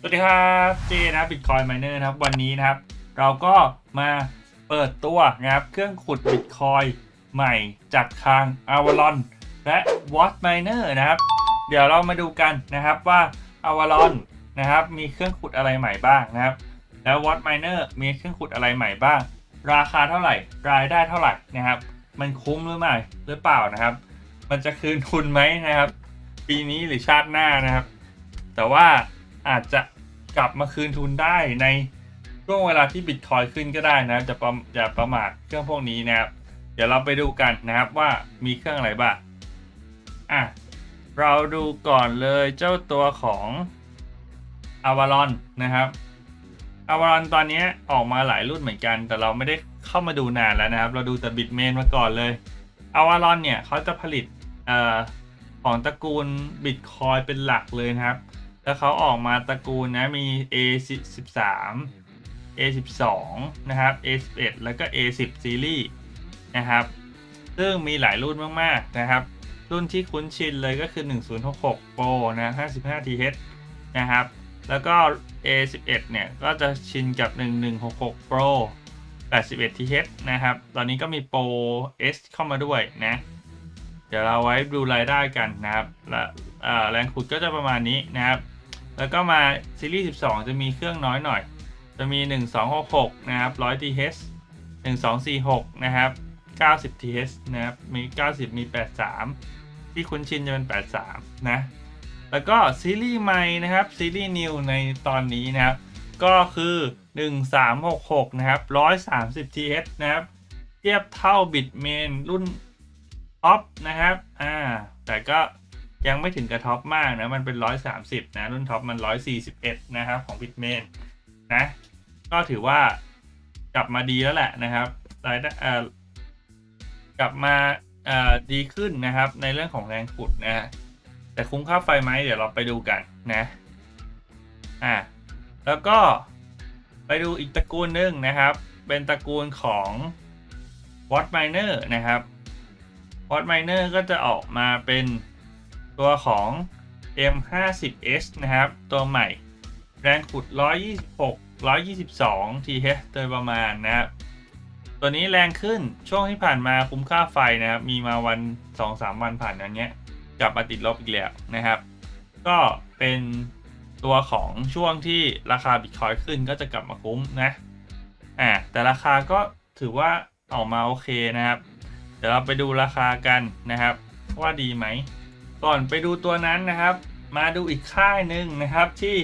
สวัสดีครับเจนะบิตคอยไมเนอร์นะครับวันนี้นะครับ เราก็มาเปิดตัวนะครับเครื่องขุดบิตคอยใหม่จากทาง Avalon และ w a t Miner นะครับ เดี๋ยวเรามาดูกันนะครับว่า Avalon นะครับมีเครื่องขุดอะไรใหม่บ้างนะครับ แล้ว w a t Miner มีเครื่องขุดอะไรใหม่บ้าง ราคาเท่าไหร่ รายได้เท่าไหร่นะครับ มันคุ้มหรือไม่หรือเปล่านะครับ มันจะคืนทุนไหมนะครับ ปีนี้หรือชาติหน้านะครับ แต่ว่า อาจจะกลับมาคืนทุนได้ในช่วงเวลาที่บิตคอยขึ้นก็ได้นะครับจะประอย่าประมาทเครื่องพวกนี้นะครับ เดี๋ยวเราไปดูกันนะครับว่ามีเครื่องอะไรบ้างอะเราดูก่อนเลยเจ้าตัวของ Avalon นะครับ Avalon ตอนนี้ออกมาหลายรุ่นเหมือนกัน แต่เราไม่ได้เข้ามาดูนานแล้วนะครับ เราดูแต่ Bitmain มาก่อนเลย Avalon เนี่ยเขาจะผลิตออของตระกูล Bitcoin เป็นหลักเลยนะครับ แล้วเขาออกมาตระกูลนะมี A13 A12 นะครับ A11 แล้วก็ A10 ซีรีส์นะครับ ซึ่งมีหลายรุ่นมากๆนะครับ รุ่นที่คุ้นชินเลยก็คือ 1066 Pro นะ 55TH นะครับ แล้วก็ A11 เนี่ย ก็จะชินกับ 1166 Pro 81TH นะครับ ตอนนี้ก็มี Pro S เข้ามาด้วยนะเดี๋ยวเราไว้ดูรายได้กันนะครับ และแรงขุดก็จะประมาณนี้นะครับ แล้วก็มาซีรีส์ 12 จะมีเครื่องน้อยหน่อย จะมี 1266 นะครับ 100 TH 1246 นะครับ 90 TH นะครับ มี 90 มี 83 ที่คุ้นชินจะเป็น 83 นะ แล้วก็ซีรีส์ใหม่นะครับ ซีรีส์นิวในตอนนี้นะครับ ก็คือ 1366 นะครับ 130 TH นะครับ เทียบเท่าบิตเมนรุ่นท็อปนะครับ อ่า แต่ก็ ยังไม่ถึงกระท็อปมากนะ มันเป็น 130 นะ รุ่นท็อปมัน 141 นะครับของบิตเมนนะ ก็ถือว่ากลับมาดีแล้วแหละนะครับรายได้กลับมาดีขึ้นนะครับ ในเรื่องของแรงขุดนะแต่คุ้มค่าไฟไหมเดี๋ยวเราไปดูกันนะอ่าแล้วก็ไปดูอีกตระกูลหนึ่งนะครับ เป็นตระกูลของ Watt Miner นะครับ Watt Miner ก็จะออกมาเป็น ตัวของ M50S นะครับ ตัวใหม่ แรงขุด 126 122 TH โดยประมาณนะครับ ตัวนี้แรงขึ้นช่วงที่ผ่านมาคุ้มค่าไฟนะครับ มีมาวัน 2-3 วันผ่านอันเนี้ย กลับมาติดลบอีกแล้วนะครับ ก็เป็นตัวของช่วงที่ราคาบิตคอยขึ้นก็จะกลับมาคุ้มนะอ่าแต่ราคาก็ถือว่าออกมาโอเคนะครับ เดี๋ยวเราไปดูราคากันนะครับ ว่าดีไหม ก่อนไปดูตัวนั้นนะครับ มาดูอีกค่ายหนึ่งนะครับที่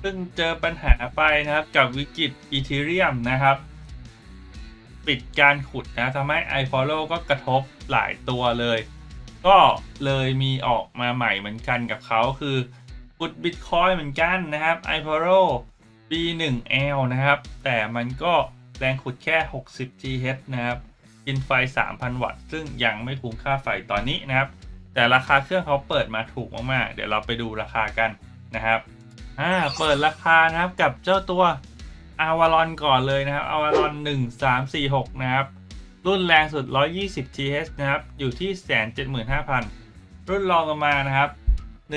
เพิ่งเจอปัญหาไปนะครับกับวิกฤตอีเทเรียมนะครับ ปิดการขุดนะทำให้ iFollow ก็กระทบหลายตัวเลย ก็เลยมีออกมาใหม่เหมือนกันกับเขาคือขุด Bitcoin เหมือนกันนะครับ iFollow B1L นะครับ แต่มันก็แรงขุดแค่ 60 TH นะครับกินไฟ 3,000 วัตต์ ซึ่งยังไม่คุ้มค่าไฟตอนนี้นะครับ แต่ราคาเครื่องเขาเปิดมาถูกมากๆ เดี๋ยวเราไปดูราคากันนะครับ อ่า เปิดราคานะครับกับเจ้าตัวอาวารอนก่อนเลยนะครับอาวารอน1346 นะครับ รุ่นแรงสุด 120 TH นะครับ อยู่ที่ 175,000 รุ่นรองลงมานะครับ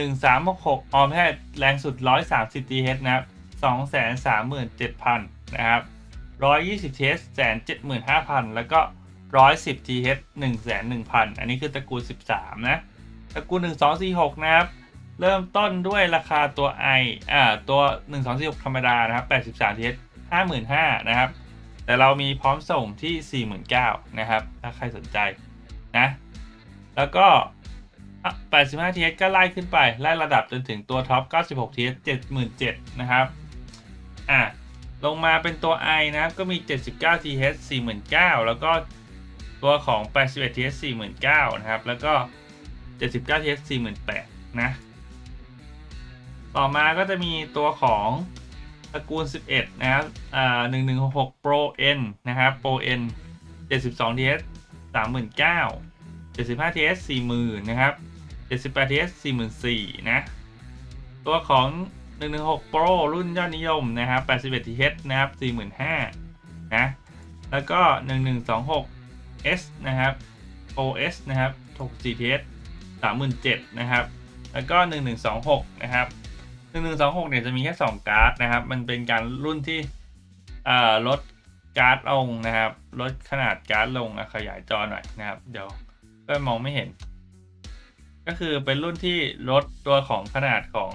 1366 ออมแค่แรงสุด 130 TH นะครับ 237,000 นะครับ 120 TH 175,000 แล้วก็ 110 TH 101,000 อันนี้คือตระกูล 13 นะ ตระกูล 1246 นะครับ เริ่มต้นด้วยราคาตัว i อ่าตัว 1246 ธรรมดานะครับ83 TH 55,000นะครับ แต่เรามีพร้อมส่งที่ 49,000นะครับ ถ้าใครสนใจนะ แล้วก็ 85 TH ก็ไล่ขึ้นไป ไล่ระดับจนถึงตัวท็อป 96 TH 77,000นะครับอะลงมาเป็นตัว i นะครับก็มี 79 TH 49,000 แล้วก็ ตัวของ 81 TH 49,000นะครับ แล้วก็ 79 TH 48,000 นะ ต่อมาก็จะมีตัวของตระกูล 11 นะครับอ่า1166 Pro N นะครับ Pro N 72 TH 39,000 75 TH 40,000 นะครับ 78 TH 44,000 นะ ตัวของ 116 Pro รุ่นยอดนิยมนะครับ81 TH นะครับ45,000 นะ แล้วก็ 1126 S นะครับ OS นะครับ64 TH 37,000นะครับ แล้วก็ 1126 นะครับนึ่งหนึ่งสองหกเนี่ยจะมีแค่สองการ์ดนะครับ มันเป็นการรุ่นที่ลดการ์ดลงนะครับ ลดขนาดการ์ดลงขยายจอหน่อยนะครับ เดี๋ยวก็มองไม่เห็น ก็คือเป็นรุ่นที่ลดตัวของขนาดของ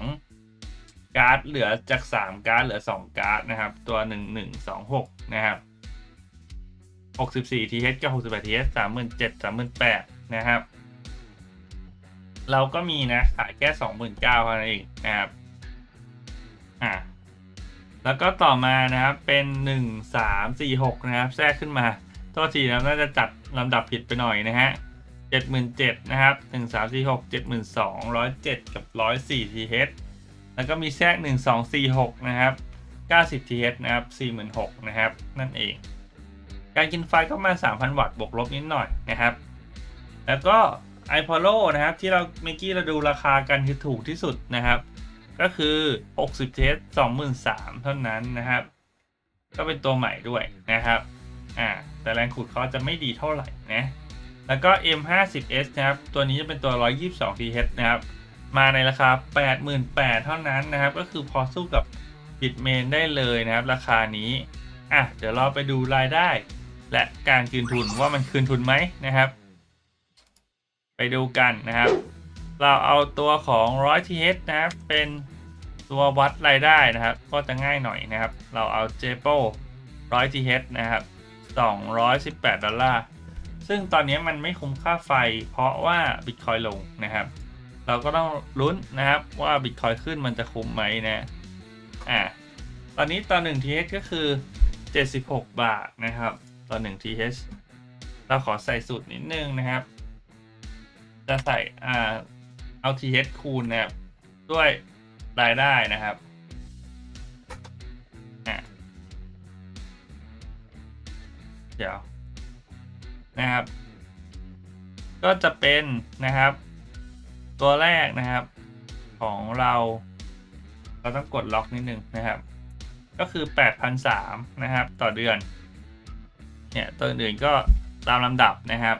การ์ดเหลือจาก 3 การ์ดเหลือ 2 การ์ดนะครับ ตัว 1126 นะครับ 64 TH กับ 68 TH 37 38นะครับ เราก็มีนะ ขายแค่ 29,000เท่านั้นเองนะครับ อ่าแล้วก็ต่อมานะครับเป็น 1 3 4 6 นะครับ แทรกขึ้นมาโทษทีนะน่าจะจัดลำดับผิดไปหน่อยนะฮะ77,000นะครับ 1 3 4 6 72,000 107 กับ 104 TH แล้วก็มีแทรก 1246 นะครับ 90 TH นะครับ 46,000 นะครับ นั่นเอง การกินไฟก็มา 3,000 วัตต์บวกลบนิดหน่อยนะครับ แล้วก็ i p o l o นะครับ ที่เราเมื่อกี้เราดูราคากันคือถูกที่สุดนะครับ ก็คือ 60 TH 23,000 เท่านั้นนะครับ ก็เป็นตัวใหม่ด้วยนะครับอ่าแต่แรงขุดเขาจะไม่ดีเท่าไหร่นะแล้วก็ M50S นะครับ ตัวนี้จะเป็นตัว 122 TH นะครับ มาในราคา 88,000 เท่านั้นนะครับ ก็คือพอสู้กับบิตเมนได้เลยนะครับ ราคานี้ อะ เดี๋ยวเราไปดูรายได้ และการคืนทุนว่ามันคืนทุนไหมนะครับ ไปดูกันนะครับ เราเอาตัวของ100 TH นะครับเป็นตัววัดรายได้นะครับ ก็จะง่ายหน่อยนะครับ เราเอา j p o 100 TH นะครับ218ดอลลาร์ซึ่งตอนนี้มันไม่คุ้มค่าไฟ เพราะว่า Bitcoin ลงนะครับ เราก็ต้องลุ้นนะครับว่า Bitcoin ขึ้นมันจะคุ้มไหมนะอ่าตอนนี้ต่อ1 TH ก็คือ 76 บาทนะครับ ต่อ1 TH เราขอใส่สูตรนิดนึงนะครับ จะใส่อ่าเอา TH คูณนะครับ ด้วยรายได้นะครับเดี๋ยวนะครับ ก็จะเป็นนะครับ ตัวแรกนะครับของเราเราต้องกดล็อกนิดนึงนะครับ ก็คือ 8,003นะครับ ต่อเดือน เนี่ยตัวอื่นก็ตามลำดับนะครับ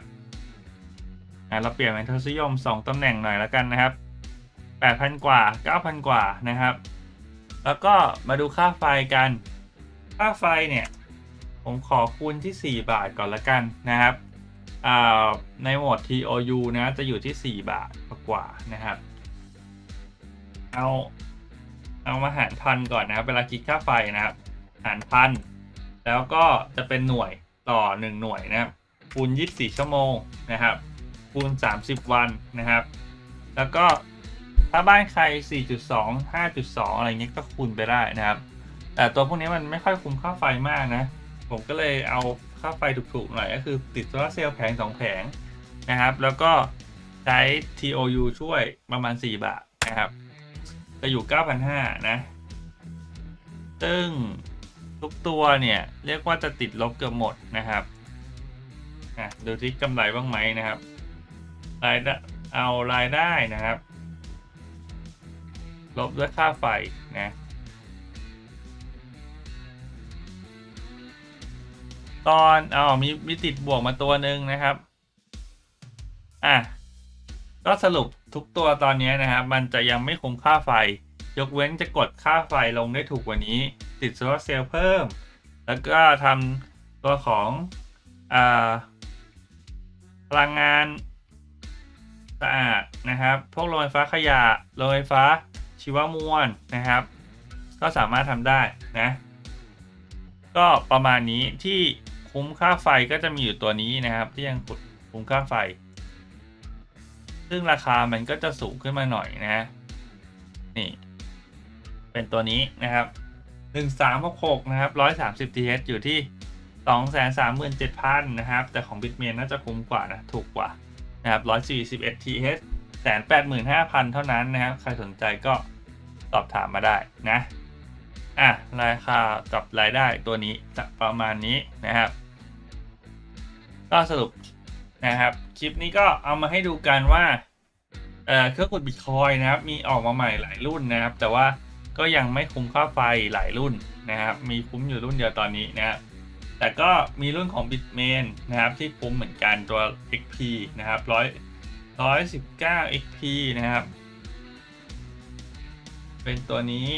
เราเปลี่ยนเป็นทศนิยม 2ตำแหน่งหน่อยแล้วกันนะครับ 8,000 กว่า 9,000 กว่านะครับ แล้วก็มาดูค่าไฟกัน ค่าไฟเนี่ย ผมขอคูณที่ 4 บาทก่อนละกันนะครับ ในโหมด TOU นะจะอยู่ที่ 4 บาทกว่านะครับ เอาเอามาหารพันก่อนนะครับเวลาคิดค่าไฟนะครับ หารพัน แล้วก็จะเป็นหน่วย ต่อ 1 หน่วยนะครับคูณ24 ชั่วโมงนะครับคูณ 30 วันนะครับ แล้วก็ถ้าบ้านใคร 4.2 5.2 อะไรเงี้ยก็คูณไปได้นะครับ แต่ตัวพวกนี้มันไม่ค่อยคุ้มค่าไฟมากนะ ผมก็เลยเอาค่าไฟถูกๆหน่อยก็คือติดโซลาร์เซลล์แผง 2 แผงนะครับ แล้วก็ใช้ TOU ช่วยประมาณ 4 บาทนะครับ จะอยู่ 9,500 นะซึ่ง ทุกตัวเนี่ย เรียกว่าจะติดลบเกือบหมดนะครับอะดูที่กำไรบ้างไหมนะครับ รายได้เอารายได้นะครับ ลบด้วยค่าไฟนะตอนอ๋อมีมีติดบวกมาตัวหนึ่งนะครับ อะ ก็สรุปทุกตัวตอนนี้นะครับ มันจะยังไม่คุ้มค่าไฟ ยกเว้นจะกดค่าไฟลงได้ถูกกว่านี้ ติดโซลาร์เซลล์เพิ่ม แล้วก็ทำตัวของอพลังงานสะอาดนะครับ พวกโรงไฟฟ้าขยะโรงไฟฟ้าชีวมวลนะครับ ก็สามารถทำได้นะ ก็ประมาณนี้ที่คุ้มค่าไฟก็จะมีอยู่ตัวนี้นะครับ ที่ยังขุดคุ้มค่าไฟ ซึ่งราคามันก็จะสูงขึ้นมาหน่อยนะ นี่ เป็นตัวนี้นะครับ 1366 นะครับ 130 TH อยู่ที่ 237,000 นะครับ แต่ของ Bitmain น่าจะคุ้มกว่านะ ถูกกว่านะครับ141 TH 185,000 เท่านั้นนะครับ ใครสนใจก็สอบถามมาได้นะ อะ ราคากับรายได้ตัวนี้จะประมาณนี้นะครับ ก็สรุปนะครับ คลิปนี้ก็เอามาให้ดูกันว่า เอ่อ เครื่องกดบิตคอยนะครับ มีออกมาใหม่หลายรุ่นนะครับ แต่ว่า ก็ยังไม่คุ้มค่าไฟหลายรุ่นนะครับ มีคุ้มอยู่รุ่นเดียวตอนนี้นะครับแต่ก็มีรุ่นของ Bitmain นะครับที่คุ้มเหมือนกันตัว XP นะครับร้อยร้อยสิบเก้า XP นะครับ เป็นตัวนี้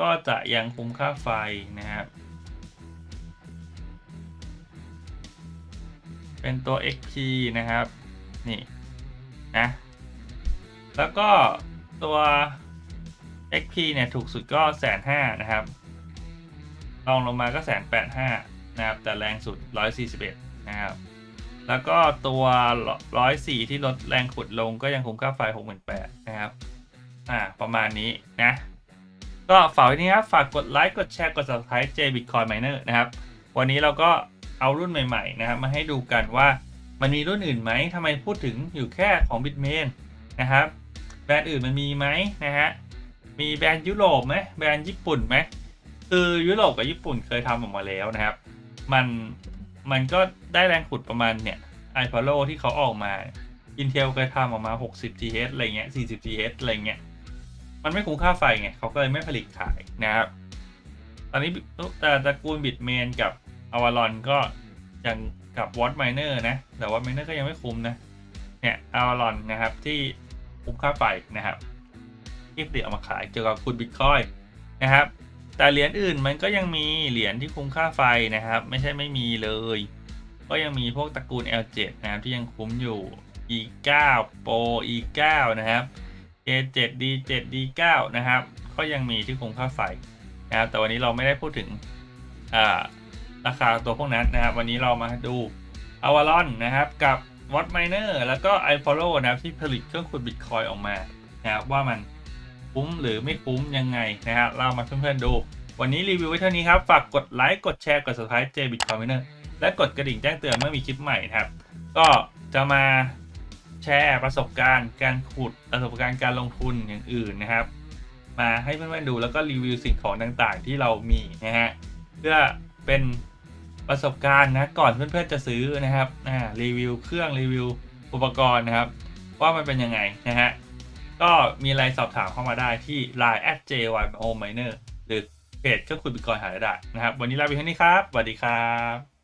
ก็จะยังคุ้มค่าไฟนะครับเป็นตัว XP นะครับ นี่นะ แล้วก็ตัว XP เนี่ยถูกสุดก็แสนห้านะครับลองลงมาก็แสนแปดห้านะครับ แต่แรงสุด 141 นะครับ แล้วก็ตัว 104 ที่ลดแรงขุดลงก็ยังคุ้มค่าไฟ 68นะครับ อ่า ประมาณนี้นะ ก็ฝากไว้นี้ครับ ฝากกดไลค์ กดแชร์ กด subscribe J Bitcoin Miner นะครับ วันนี้เราก็เอารุ่นใหม่ ๆ นะครับ มาให้ดูกันว่ามันมีรุ่นอื่นไหมทำไมพูดถึงอยู่แค่ของ Bitmain นะครับ แบรนด์อื่นมันมีไหมนะฮะ มีแบรนด์ยุโรปไหมแบรนด์ญี่ปุ่นไหมคือยุโรปกับญี่ปุ่นเคยทำออกมาแล้วนะครับ มันมันก็ได้แรงขุดประมาณเนี่ยไอพอลที่เขาออกมา Intel เคยทำออกมา 60 GHz อะไรเงี้ย 40 GHz อะไรเงี้ย มันไม่คุ้มค่าไฟไงเขาก็เลยไม่ผลิตขายนะครับ ตอนนี้แต่ตระกูลบิตเมนกับอวารอนก็ยังกับวอตไมเนอร์นะ แต่วอตไมเนอร์ก็ยังไม่คุ้มนะ เนี่ยอวารอนนะครับที่คุ้มค่าไฟนะครับ ที่ผลิตออกมาขายเกี่ยวกับคุณบิตคอยนะครับ แต่เหรียญอื่นมันก็ยังมีเหรียญที่คุ้มค่าไฟนะครับ ไม่ใช่ไม่มีเลย ก็ยังมีพวกตระกูล L7 นะครับที่ยังคุ้มอยู่ E9 Pro E9 นะครับ A7 D7 D9 นะครับ ก็ยังมีที่คุ้มค่าไฟนะครับแต่วันนี้เราไม่ได้พูดถึงราคาตัวพวกนั้นนะครับ วันนี้เรามาดู a v a l o n นะครับกับ Watt Miner แล้วก็ iFollow นะครับที่ผลิตเครื่องขุด Bitcoin ออกมานะครับว่ามัน คุ้มหรือไม่คุ้มยังไงนะครับเรามาเพื่อนๆดู วันนี้รีวิวไว้เท่านี้ครับ ฝากกดไลค์กดแชร์กด subscribe J Bitcoin Miner และกดกระดิ่งแจ้งเตือนเมื่อมีคลิปใหม่นะครับ ก็จะมาแชร์ประสบการณ์การขุดประสบการณ์การลงทุนอย่างอื่นนะครับ มาให้เพื่อนๆดูแล้วก็รีวิวสิ่งของต่างๆ ที่เรามีนะฮะเพื่อเป็นประสบการณ์นะก่อนเพื่อนๆจะซื้อนะครับอ่ารีวิวเครื่องรีวิวอุปกรณ์นะครับ ว่ามันเป็นยังไงนะฮะ ก็มีอะไรสอบถามเข้ามาได้ที่ line at jyminer หรือเพจเครื่องคุยบิตคอยหารายได้นะครับ วันนี้ลาไปเท่านี้ครับสวัสดีครับ